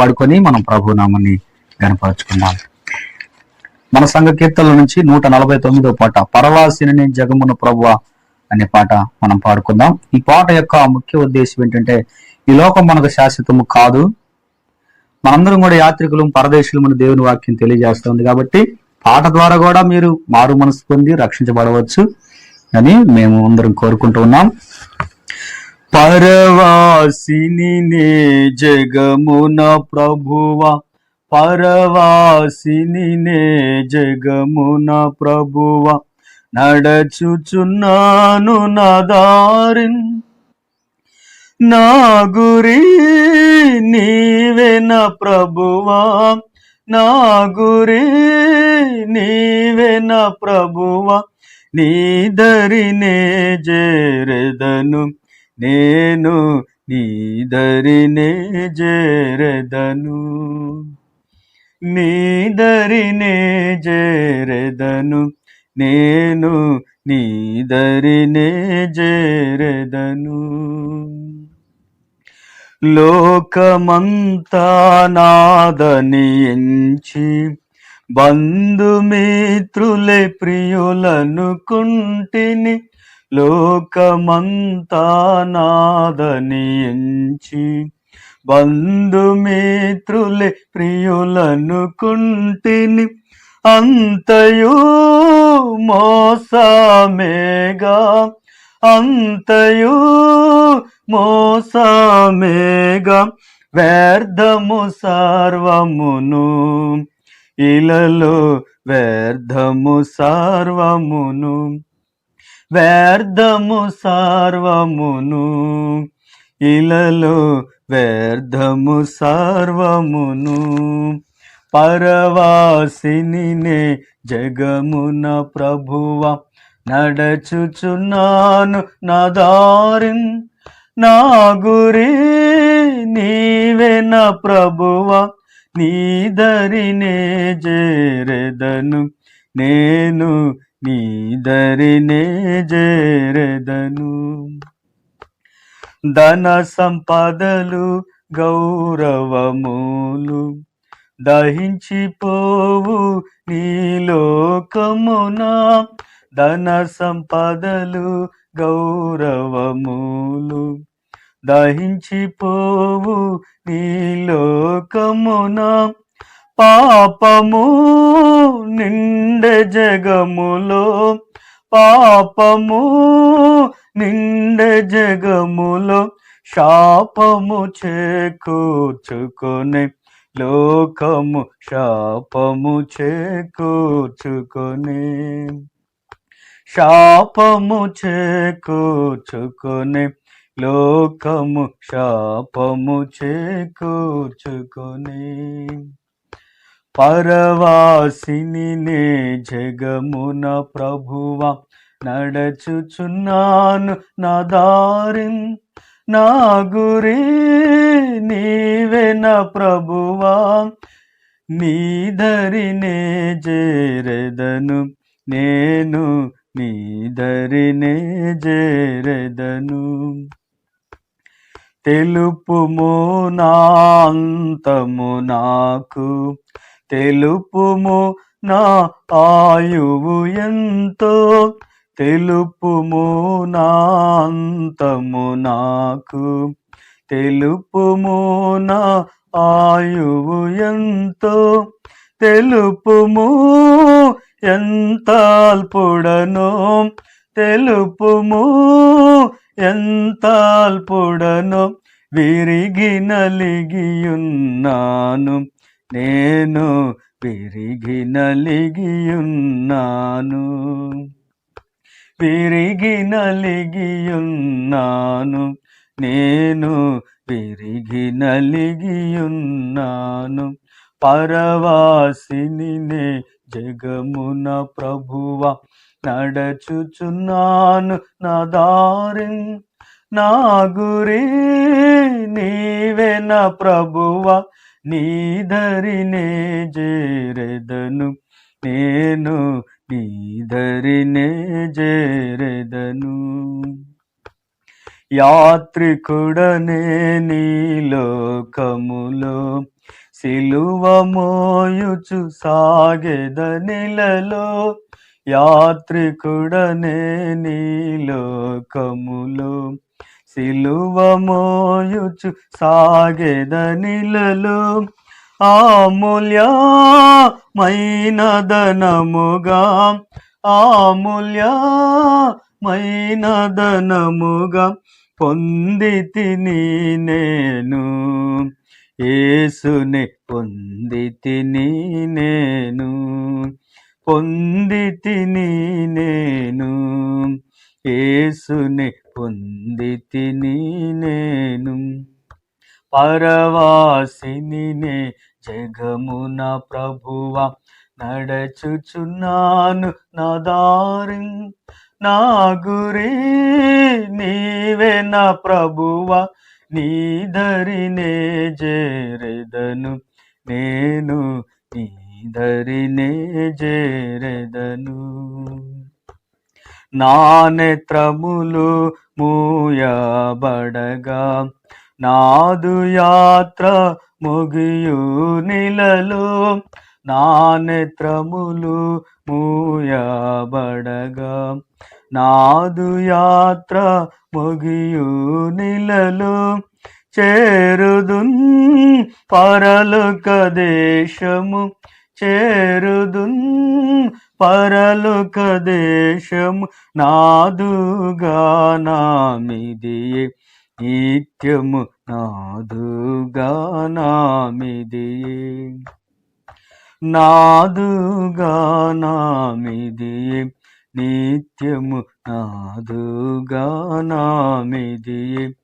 వాడుకొని మనం ప్రభునామాన్ని గనపరచుకుందాం మన సంఘ కీర్తనల నుంచి నూట నలభై తొమ్మిదో పాట పరవాసిని జగమున ప్రభువ అనే పాట మనం పాడుకుందాం. ఈ పాట యొక్క ముఖ్య ఉద్దేశం ఏంటంటే ఈ లోకం మనకు శాశ్వతము కాదు. మనందరం కూడా యాత్రికులు పరదేశులు దేవుని వాక్యం తెలియజేస్తుంది కాబట్టి పాట ద్వారా కూడా మీరు మారు మనసు పొంది రక్షించబడవచ్చు అని మేము అందరం కోరుకుంటూ ఉన్నాం. పరవాసిని నే జగమున ప్రభువ. పరవాసిని నే జగమున ప్రభువ. నడచుచున్నాను నా నా గురి నీవెన ప్రభువా. నా గురి నీవెన ప్రభువా. నీ దరినే జేరెదను. నేను నీ దరినే జేరెదను. నీ దరినే జేరెదను. నేను నీ దరినే జేరెదను. లోకమంతా నాదని ఎంచి బంధుమిత్రులే ప్రియులను కుంటిని లోకమంతా నాదని ఎంచి బంధుమిత్రులే ప్రియులనుకుంటిని అంతయు మోసమేగా అంతయు మోసమేగా వ్యర్థము సర్వమును ఇలలో వ్యర్థము సర్వమును వ్యర్థము సార్వమును. ఇలలో వ్యర్థము సార్వమును. పరవాసినినే జగమున ప్రభువ నడచుచున్నాను నా దారిన్. నా గురి నీవే నా ప్రభువ నీ దరినే చేరెదను నేను నీ దరినే జేరెదను. ధన సంపదలు గౌరవములు దహించిపోవు నీలోకమునా ధన సంపదలు గౌరవములు దహించిపోవు నీలోకమునా పాపము నిండె జగములో పాపము నిండె జగములో శాపము చేకూర్చుకొని లోకము శాపము చేకూర్చుకొని శాపము చేకూర్చుకొని లోకము శాపము చేకూర్చుకొని. పరవాసిని నే జగమున ప్రభువ నడచుచున్నాను నా దారిం నా గురి నీవే నా ప్రభువా. నీ దరినే జేరెదను నేను నీ దరినే జేరెదను. తెలుపుము నా నాకు తెలుపుము నా ఆయువు ఎంతో తెలుపుము నా అంతము నాకు. తెలుపుము నా ఆయువు ఎంతో తెలుపుము ఎంతాల్పుడనో తెలుపుము ఎంతాల్పుడనో విరిగి నలిగియున్నాను. నేను విరిగి నలిగియున్నాను విరిగి నలిగియున్నాను నేను విరిగి నలిగియున్నాను పరవాసిని జగమున ప్రభువ నడచుచున్నాను. నా దారి నా గురి నీవే నా ప్రభువ నీ దరినే జేరెదను. నేను నీ దరినే జేరెదను. యాత్రికుడనే నీ లోకములో సిలువ మోయుచు సాగెదనిలలో యాత్రికుడనే నీ లోకములో సిలువ మోయుచు సాగెదనిలలో ఆమూల్యమైనదనముగా పొంది తిని నేను ఏసుని పొంది తిని నేను పొంది తిని నేను ఏసుని పొందితిని నేను పరవాసినినే జగమున ప్రభువ నడచుచున్నాను నా దారి నా గురి నీవే నా ప్రభువ నీ ధరినే చేరెదను నేను నీ ధరినే చేరెదను నా నేత్రములు మూయబడగా. నాదు యాత్ర ముగియు నిలలో నా నేత్రములు మూయబడగా. నాదు యాత్ర ముగియు నిలలో చేరుదున్ పరలోక దేశము చేరుదున్ పరలోక దేశము నాదుగా నామిది. నిత్యము నాదుగా నామిది. నాదుగా నామిది. నిత్యము నాదుగా నామిది.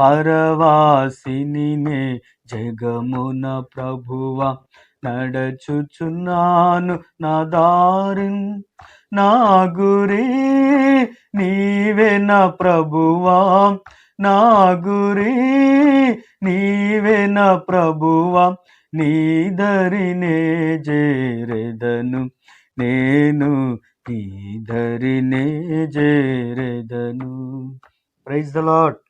పరవాసిని జగమున ప్రభువా. నడచుచున్నాను నా దారి నా గురి నీవే నా ప్రభువా నా గురి నీవే నా ప్రభువా నీదరినే దరినే నేను నీదరినే దరినే చేరెదను ప్రైజ్ ద లాట్